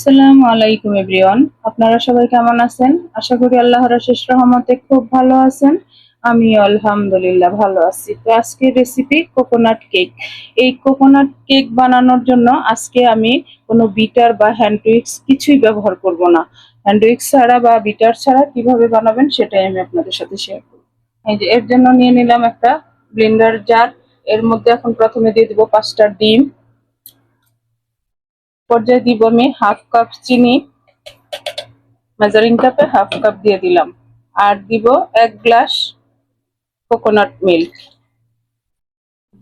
আসসালামু আলাইকুম এভরিওয়ান। আপনারা সবাই কেমন আছেন? আশা করি আল্লাহর শেষ রহমতে খুব ভালো আছেন। আমি আলহামদুলিল্লাহ ভালো আছি। তো আজকের রেসিপি কোকোনাট কেক এই কোকোনাট কেক বানানোর জন্য আজকে আমি কোনো বিটার বা হ্যান্ড উইক্স কিছুই ব্যবহার করব না। হ্যান্ড উইক্স ছাড়া বা বিটার ছাড়া কীভাবে বানাবেন সেটাই আমি আপনাদের সাথে শেয়ার করব। এই যে এর জন্য নিয়ে নিলাম একটা ব্লেন্ডার জার এর মধ্যে এখন প্রথমে দিয়ে দেবো পাঁচটা ডিম। পর্যায়ে দিব আমি হাফ কাপ চিনি মেজারিং কাপে হাফ কাপ দিয়ে দিলাম। আর দিব এক গ্লাস কোকোনাট মিল্ক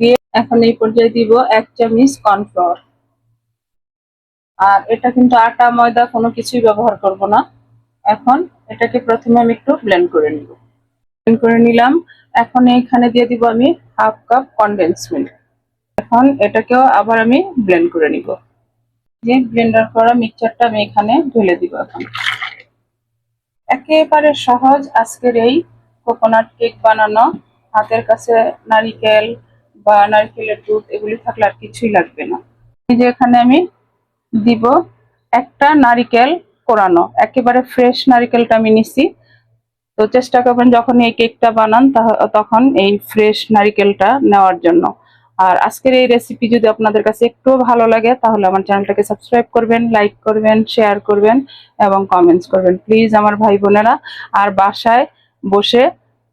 দিয়ে এখন এই পর্যায়ে দিব এক চামচ কর্নফ্লাওয়ার আর এটা কিন্তু আটা, ময়দা কোনো কিছুই ব্যবহার করব না। এখন এটাকে প্রথমে আমি একটু ব্লেন্ড করে নিব। ব্লেন্ড করে নিলাম। এখন এখানে দিয়ে দিব আমি হাফ কাপ কনডেন্স মিল্ক এখন এটাকেও আবার আমি ব্লেন্ড করে নিব। যে ব্লেন্ডার করা মিক্সচারটা আমি এখানে ঢেলে দিব এখন। একেবারে সহজ আজকের এই কোকোনাট কেক বানানো। হাতের কাছে নারিকেল বা নারকেলের দুধ এগুলি থাকলে আর কিছুই লাগবে না। এই যে এখানে আমি দিব একটা নারিকেল কোরানো। একেবারে ফ্রেশ নারিকেলটা আমি নিছি। তো চেষ্টা করবেন যখন এই কেকটা বানান তখন এই ফ্রেশ নারিকেলটা নেওয়ার জন্য। আর আজকের এই রেসিপি যদি আপনাদের কাছে একটু ভালো লাগে, তাহলে আমার চ্যানেলটাকে সাবস্ক্রাইব করবেন লাইক করবেন শেয়ার করবেন এবং কমেন্টস করবেন। প্লিজ আমার ভাই বোনেরা, আর বাসায় বসে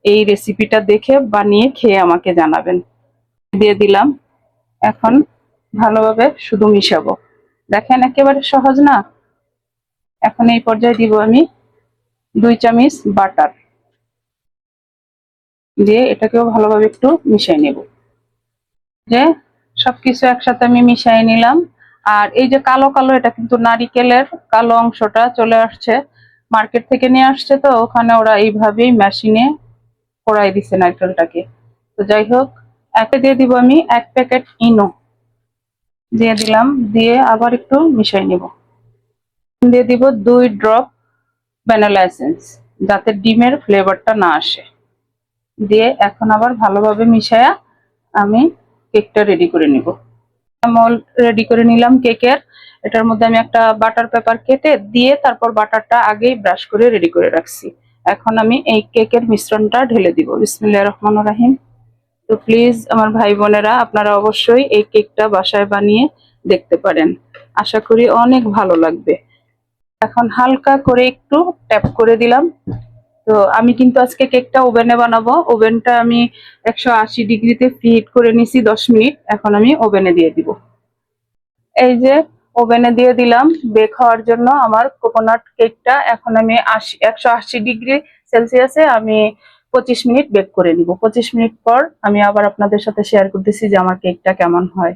এই রেসিপিটা দেখে বানিয়ে খেয়ে আমাকে জানাবেন। দিয়ে দিলাম, এখন ভালোভাবে শুধু মিশাবো। দেখেন একেবারে সহজ না? এখন এই পর্যায়ে দিব আমি দুই চামচ বাটার দিয়ে এটাকেও ভালোভাবে একটু মিশিয়ে নেব। যে সবকিছু একসাথে আমি মিশিয়ে নিলাম। আর এই যে কালো কালো, এটা কিন্তু নারিকেলের কালো অংশটা চলে আসছে। মার্কেট থেকে নিয়ে আসছে তো, ওখানে ওরা এইভাবেই মেশিনে কড়াই দিচ্ছে নারকেলটাকে তো যাই হোক, একে দিয়ে দিব আমি এক প্যাকেট ইনো। দিয়ে দিলাম, দিয়ে আবার একটু মিশাই নিব। দিয়ে দিব দুই ড্রপ ভ্যানিলা এসেন্স, যাতে ডিমের ফ্লেভারটা না আসে। দিয়ে এখন আবার ভালোভাবে মিশায়া আমি কেকটা রেডি করে নিব। মল রেডি করে নিলাম কেকের। এটার মধ্যে আমি একটা বাটার পেপার কেটে দিয়ে তারপর বাটারটা আগেই ব্রাশ করে রেডি করে রাখছি। এখন আমি এই কেকের মিশ্রণটা ঢেলে দিব। বিসমিল্লাহ রহমান রাহিম। তো প্লিজ আমার ভাই বোনেরা, আপনারা অবশ্যই এই কেকটা বাসায় বানিয়ে দেখতে পারেন। আশা করি অনেক ভালো লাগবে। এখন হালকা করে একটু ট্যাপ করে দিলাম। তো আমি কিন্তু আজকে কেকটা ওভেনে বানাবো। ওভেনটা আমি একশো আশি ডিগ্রিতে ফিট করে নিছি দশ মিনিট। এখন আমি ওভেনে দিয়ে দিব। এই যে ওভেনে দিয়ে দিলাম বেক হওয়ার জন্য আমার কোকোনাট কেকটা। এখন আমি আশি, একশো আশি ডিগ্রি সেলসিয়াসে আমি পঁচিশ মিনিট বেক করে নিব। পঁচিশ মিনিট পর আমি আবার আপনাদের সাথে শেয়ার করতেছি যে আমার কেকটা কেমন হয়।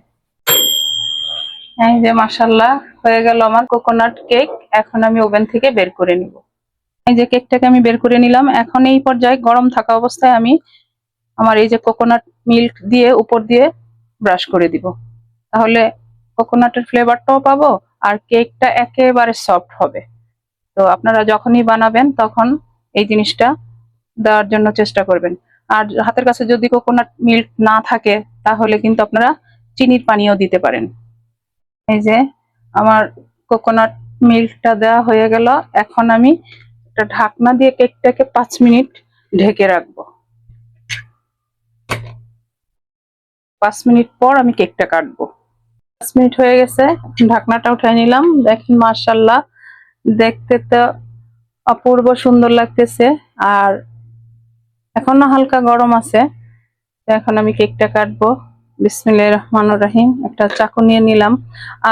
এই যে মাসাল্লাহ হয়ে গেল আমার কোকোনাট কেক। এখন আমি ওভেন থেকে বের করে নিব। এই যে কেকটাকে আমি বের করে নিলাম। এখন এই পর্যায়ে গরম থাকা অবস্থায় আমি আমার এই যে কোকোনাট মিল্ক দিয়ে উপর দিয়ে ব্রাশ করে দিব। তাহলে কোকোনাটের ফ্লেভারটাও পাবো আর কেকটা একেবারে সফট হবে। তো আপনারা যখনই বানাবেন তখন এই জিনিসটা দেওয়ার জন্য চেষ্টা করবেন। আর হাতের কাছে যদি কোকোনাট মিল্ক না থাকে, তাহলে কিন্তু আপনারা চিনির পানিও দিতে পারেন। এই যে আমার কোকোনাট মিল্কটা দেওয়া হয়ে গেল। এখন আমি একটা ঢাকনা দিয়ে কেকটাকে পাঁচ মিনিট ঢেকে রাখব। পাঁচ মিনিট পর আমি কেকটা কাটবো। পাঁচ মিনিট হয়ে গেছে ঢাকনাটা উঠাই নিলাম। দেখেন মার্শাল্লাহ দেখতে তো অপূর্ব সুন্দর লাগতেছে। আর এখনও হালকা গরম আছে এখন আমি কেকটা কাটবো। বিসমিল্লাহ রহমান রাহিম, একটা চাকু নিয়ে নিলাম।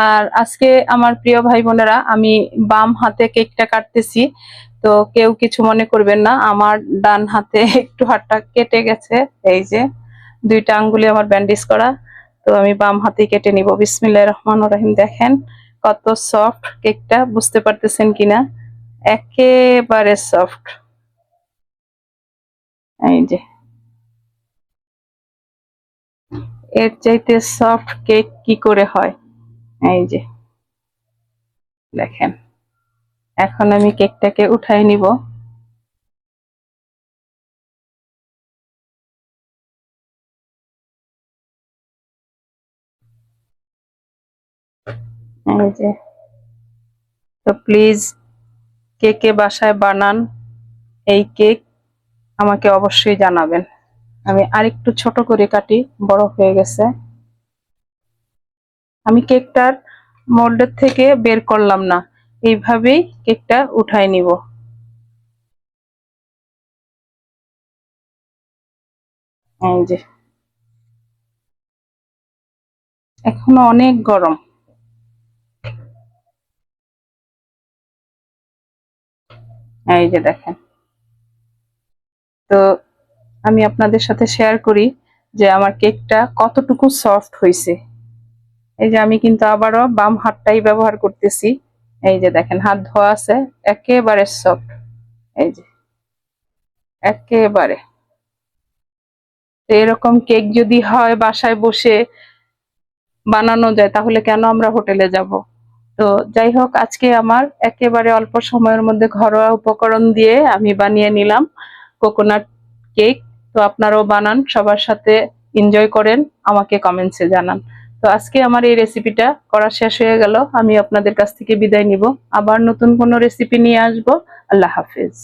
আর আজকে আমার প্রিয় ভাই বোনেরা, আমি বাম হাতে কেকটা কাটতেছি। তো কেউ কিছু মনে করবেন না, আমার ডান হাতে একটু হাতটা কেটে গেছে, এই যে দুইটা আঙ্গুলি আমার ব্যান্ডেজ করা, তো আমি বাম হাতে কেটে নিব। বিসমিল্লাহ রহমান রাহিম, দেখেন কত সফট কেকটা, বুঝতে পারতেছেন কিনা? একেবারে সফট। এই যে। এর চাইতে সফট কেক কি করে হয়? এই যে। দেখেন। এখন আমি কেকটাকে উঠাই নিব। তো প্লিজ কে কে বাসায় বানান এই কেক, আমাকে অবশ্যই জানাবেন। আমি আরেকটু ছোট করে কাটি, বড় হয়ে গেছে। আমি কেকটার মোল্ডের থেকে বের করলাম না। এইভাবেই কেকটা উঠাই নিব। এই যে। এখনও অনেক গরম। এই যে দেখেন। তো আমি আপনাদের সাথে শেয়ার করি যে আমার কেকটা কতটুকু সফট হয়েছে এই যে আমি কিন্তু আবারও বাম হাতটাই ব্যবহার করতেছি। এই যে দেখেন, হাত ধোয়া আছে, একেবারে সফট এই যে, একেবারে। এরকম কেক যদি হয় বাসায় বসে বানানো যায়, তাহলে কেন আমরা হোটেলে যাব? তো যাই হোক, আজকে আমার একেবারে অল্প সময়ের মধ্যে ঘরোয়া উপকরণ দিয়ে আমি বানিয়ে নিলাম কোকোনাট কেক তো আপনারাও বানান, সবার সাথে এনজয় করেন, আমাকে কমেন্টসে জানান। তো আজকে আমার এই রেসিপিটা করা শেষ হয়ে গেল। আমি আপনাদের কাছ থেকে বিদায় নিব। আবার নতুন কোনো রেসিপি নিয়ে আসব। আল্লাহ হাফিজ।